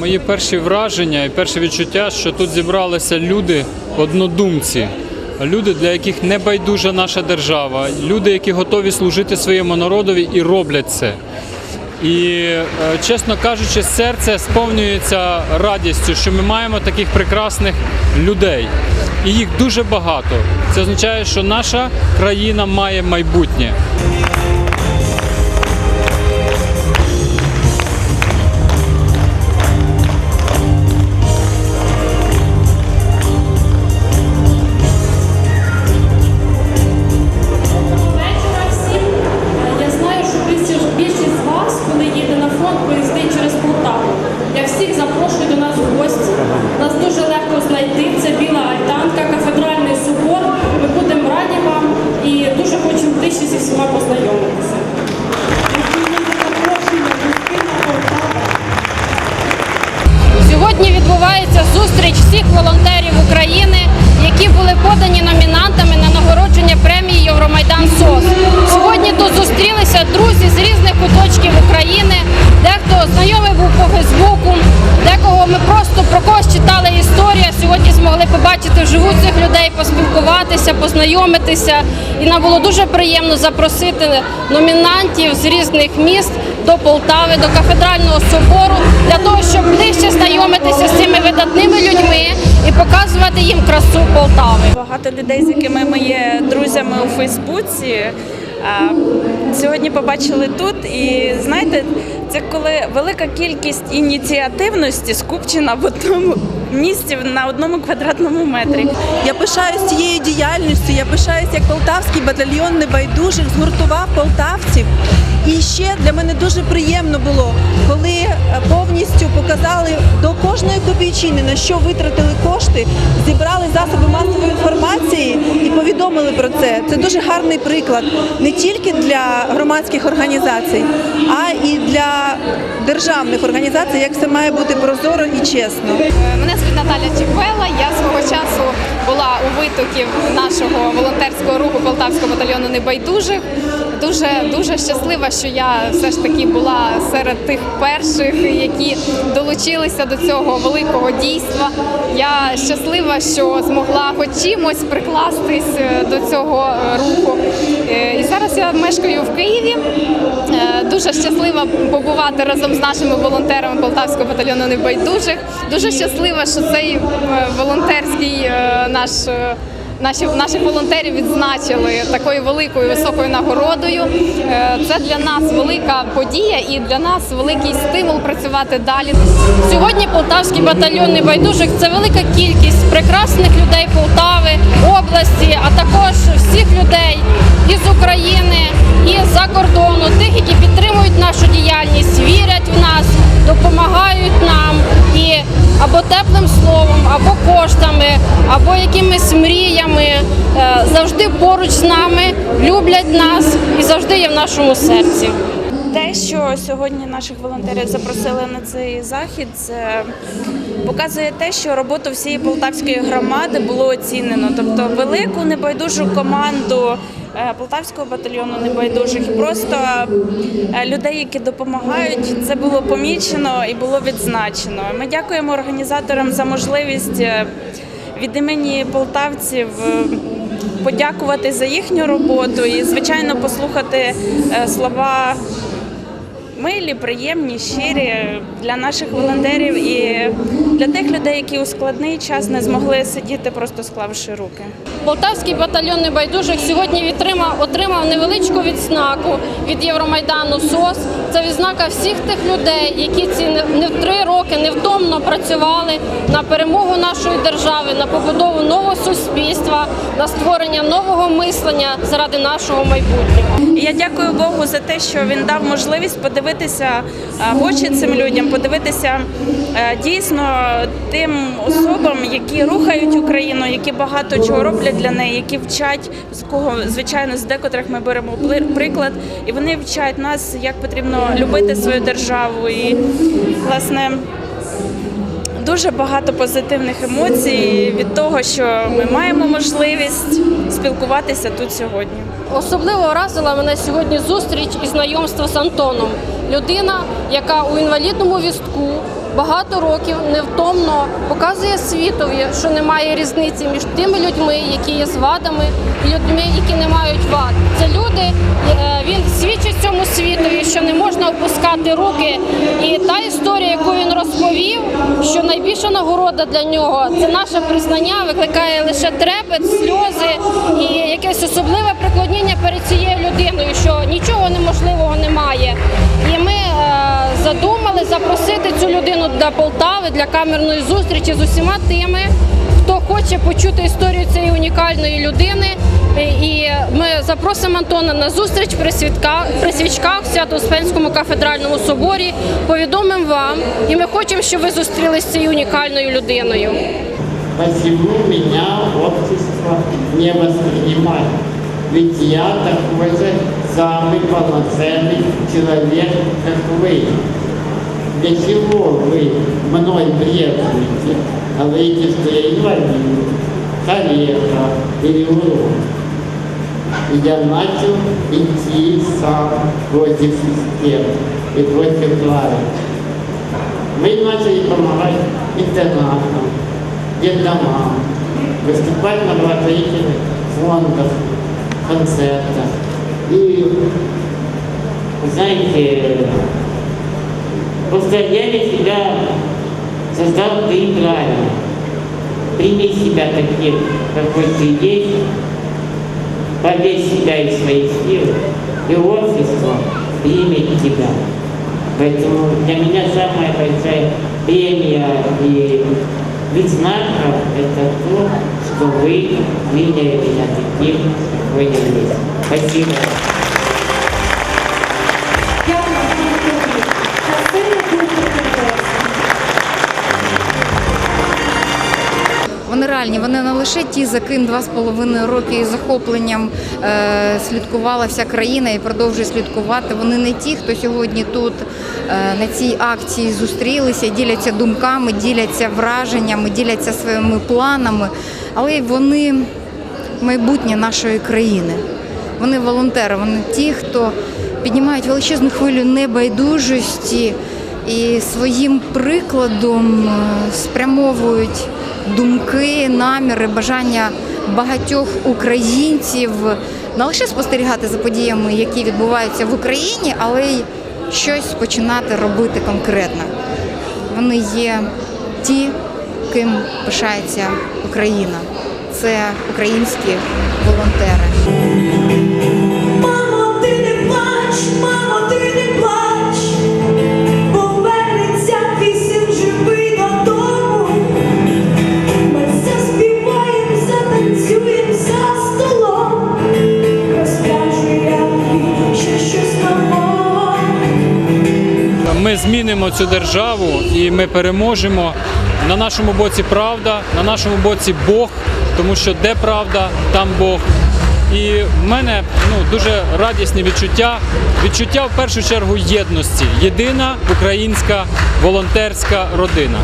Мої перші враження і перше відчуття, що тут зібралися люди однодумці. Люди, для яких не байдужа наша держава, люди, які готові служити своєму народові і роблять це. І, е, чесно кажучи, серце сповнюється радістю, що ми маємо таких прекрасних людей. І їх дуже багато. Це означає, що наша країна має майбутнє. Сьогодні змогли побачити вживу цих людей, поспілкуватися, познайомитися. І нам було дуже приємно запросити номінантів з різних міст до Полтави, до кафедрального собору для того, щоб ближче знайомитися з цими видатними людьми і показувати їм красу Полтави. Багато людей, з якими ми є друзями у Фейсбуці, сьогодні побачили тут. І знаєте, це коли велика кількість ініціативності скупчена в одному місці на одному квадратному метрі. Я пишаюсь цією діяльністю. Я пишаюсь, як полтавський батальйон небайдужих згуртував полтавців. І ще для мене дуже приємно було, коли е, повністю показали до кожної копійчини, на що витратили кошти, зібрали засоби масової інформації повідомили про це. Це дуже гарний приклад не тільки для громадських організацій, а і для державних організацій, як це має бути прозоро і чесно. Мене звуть Наталя Чіпела. Я свого часу була у витоків нашого волонтерського руху Полтавського батальйону небайдужих. Дуже дуже щаслива, що я все ж таки була серед тих перших, які долучилися до цього великого дійства. Я щаслива, що змогла хоч чимось прикластись е, до цього е, руху. Е, І зараз я мешкаю в Києві. Дуже щаслива побувати разом з нашими волонтерами Полтавського батальйону небайдужих. Дуже щаслива, що цей волонтерський наш. Наші наших волонтерів відзначили такою великою високою нагородою. Е, Це для нас велика подія і для нас великий стимул працювати далі. Сьогодні Полтавський батальйон небайдужих це велика кількість прекрасних людей Полтави, області, а також всіх людей із України і за кордону, тих, які підтримують нашу діяльність, вірять в нас, допомагають нам теплим словом, або коштами, або якимись мріями е, завжди поруч з нами, люблять нас і завжди є в нашому серці. Те, що сьогодні наших волонтерів запросили на цей захід, це показує те, що роботу всієї полтавської громади було оцінено. Тобто велику небайдужу команду полтавського батальйону небайдужих просто е, людей, які допомагають, це було помічено і було відзначено. Ми дякуємо організаторам за можливість е, від імені полтавців. е, Подякувати за їхню роботу і, звичайно, послухати е, слова милі, приємні, щирі для наших волонтерів і для тих людей, які у складний час не змогли сидіти, просто склавши руки. Полтавський батальйон небайдужих сьогодні відтримав, отримав невеличку відзнаку від Євромайдану СОС. Це відзнака всіх тих людей, які ці не в три роки невтомно працювали на перемогу нашої держави, на побудову нового суспільства, на створення нового мислення заради нашого майбутнього. Я дякую Богу за те, що він дав можливість подивитися е, в очі цим людям, подивитися е, дійсно тим особам, які рухають Україну, які багато чого роблять для неї, які вчать з кого звичайно з декотрих ми беремо приклад, і вони вчать нас, як потрібно любити свою державу і власне. Дуже багато позитивних емоцій від того, що ми маємо можливість спілкуватися тут сьогодні. Особливо вразила мене сьогодні зустріч і знайомство з Антоном. Людина, яка у інвалідному візку багато років невтомно показує світові, що немає різниці між тими людьми, які є з вадами, і людьми, які не мають вад. Це люди, е, він свідчить цьому світові, що не можна опускати руки. І та історія, яку він розповів, що найбільша нагорода для нього це наше признання, викликає лише трепет, сльози і якесь особливе преклоніння перед цією людиною, що нічого неможливого немає. Задумали запросити цю людину для Полтави для камерної зустрічі з усіма тими, хто хоче почути історію цієї унікальної людини. І- ми запросимо Антона на зустріч при свічках в Свято-Успенському кафедральному соборі. Повідомимо вам, і ми хочемо, щоб ви зустрілися з цією унікальною людиною. Почему меня общество не воспринимает? Ведь я такой же самый полноценный человек, как вы. Для чего вы мной бредаете? Говорите, что я инвалид, калека или урод. И я начал идти сам против системы и против власти. Мы начали помогать интернатам, детдомам, выступать на благотворительных фондах, концертах. И, знаете, для себя создал ты правильно. Прими себя таким, какой ты есть, поверь себя и свои силы, и общество примет тебя. Поэтому для меня самая большая премия и відзнака – это то, что вы приняли меня таким, какой я есть. Спасибо. Вони реальні, вони не лише ті, за ким два з половиною роки із захопленням е, слідкувала вся країна і продовжує слідкувати. Вони не ті, хто сьогодні тут е, на цій акції зустрілися, діляться думками, діляться враженнями, діляться своїми планами, але вони майбутнє нашої країни. Вони волонтери, вони ті, хто піднімають величезну хвилю небайдужості і своїм прикладом е, спрямовують думки, наміри, бажання багатьох українців не лише спостерігати за подіями, які відбуваються в Україні, але й щось починати робити конкретно. Вони є ті, ким пишається Україна. Це українські волонтери. Мамо, ти не плач, мамо, ти не плач, повернеться твій син живий додому. Ми заспіваєм, затанцюєм за столом. Розкажу я щось. Ми змінимо цю державу і ми переможемо. На нашому боці правда, на нашому боці Бог, тому що де правда, там Бог. І в мене ну, дуже радісні відчуття. Відчуття в першу чергу єдності. Єдина українська волонтерська родина.